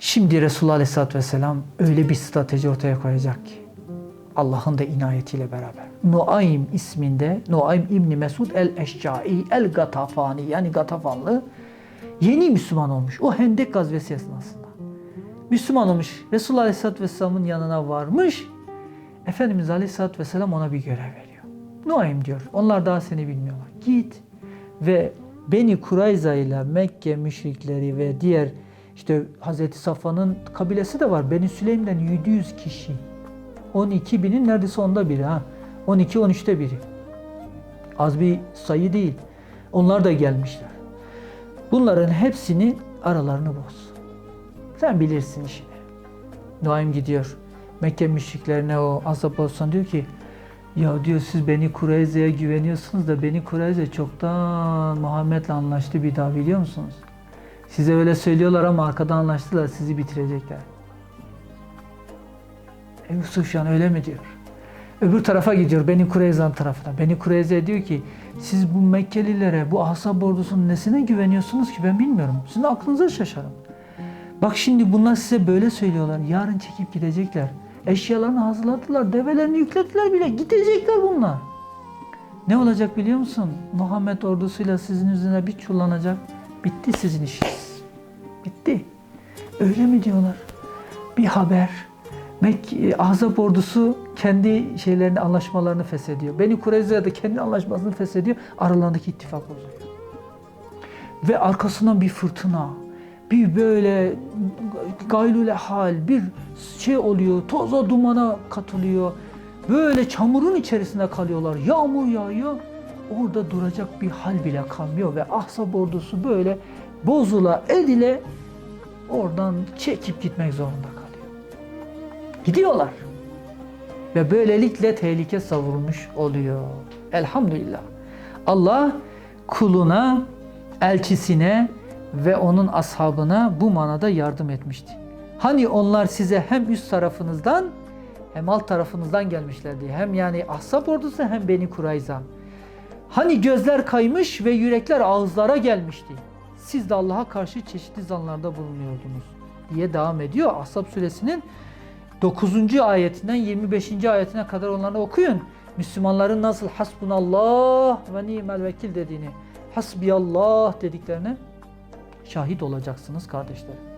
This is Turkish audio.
Şimdi Resulullah Aleyhisselatü Vesselam öyle bir strateji ortaya koyacak ki Allah'ın da inayetiyle beraber. Nuaym isminde Nuaym İbni Mesud el-Eşcai el-Gatafani yani Gatafanlı yeni Müslüman olmuş. O Hendek gazvesi esnasında. Müslüman olmuş. Resulullah Aleyhisselatü Vesselam'ın yanına varmış. Efendimiz Aleyhisselatü Vesselam ona bir görev veriyor. Nuaym diyor. Onlar daha seni bilmiyorlar. Git ve Beni Kurayza ile Mekke müşrikleri ve diğer işte Hazreti Safa'nın kabilesi de var. Beni Süleym'den 700 kişi. 12 binin neredeyse onda biri ha. 12-13'te biri. Az bir sayı değil. Onlar da gelmişler. Bunların hepsini aralarını boz. Sen bilirsin işini. Nuaym gidiyor. Mekke müşriklerine o azap olsun diyor ki ya diyor siz Beni Kureyze'ye güveniyorsunuz da Beni Kureyze çoktan Muhammed'le anlaştı bir daha biliyor musunuz? Size öyle söylüyorlar ama arkadan anlaştılar sizi bitirecekler. Ebu Sufyan öyle mi diyor? Öbür tarafa gidiyor Beni Kureyza'nın tarafına. Beni Kureyze diyor ki siz bu Mekkelilere, bu Ahzab ordusunun nesine güveniyorsunuz ki ben bilmiyorum. Sizin aklınıza şaşarım. Bak şimdi bunlar size böyle söylüyorlar. Yarın çekip gidecekler. Eşyalarını hazırladılar, develerini yüklediler bile. Gidecekler bunlar. Ne olacak biliyor musun? Muhammed ordusuyla sizin üzerine bir çullanacak. Bitti sizin işiniz. Bitti. Öyle mi diyorlar? Bir haber. Mekke, Ahzab ordusu kendi şeylerini, anlaşmalarını feshediyor. Beni Kureyze'ye de kendi anlaşmasını feshediyor. Aralarındaki ittifak bozuyor. Ve arkasından bir fırtına, bir böyle gaylule hal, bir şey oluyor, toza dumana katılıyor. Böyle çamurun içerisinde kalıyorlar. Yağmur yağıyor. Orada duracak bir hal bile kalmıyor ve Ahzab ordusu böyle bozula edile oradan çekip gitmek zorunda kalıyor. Gidiyorlar. Ve böylelikle tehlike savurmuş oluyor. Elhamdülillah. Allah kuluna, elçisine ve onun ashabına bu manada yardım etmişti. Hani onlar size hem üst tarafınızdan hem alt tarafınızdan gelmişlerdi. Hem yani Ahzab ordusu hem Beni Kurayza. Hani gözler kaymış ve yürekler ağızlara gelmişti. Siz de Allah'a karşı çeşitli zanlarda bulunuyordunuz diye devam ediyor Ahzab suresinin 9. ayetinden 25. ayetine kadar onları okuyun. Müslümanların nasıl hasbunallah ve ni'mel vekil dediğini, hasbiyallah dediklerine şahit olacaksınız kardeşlerim.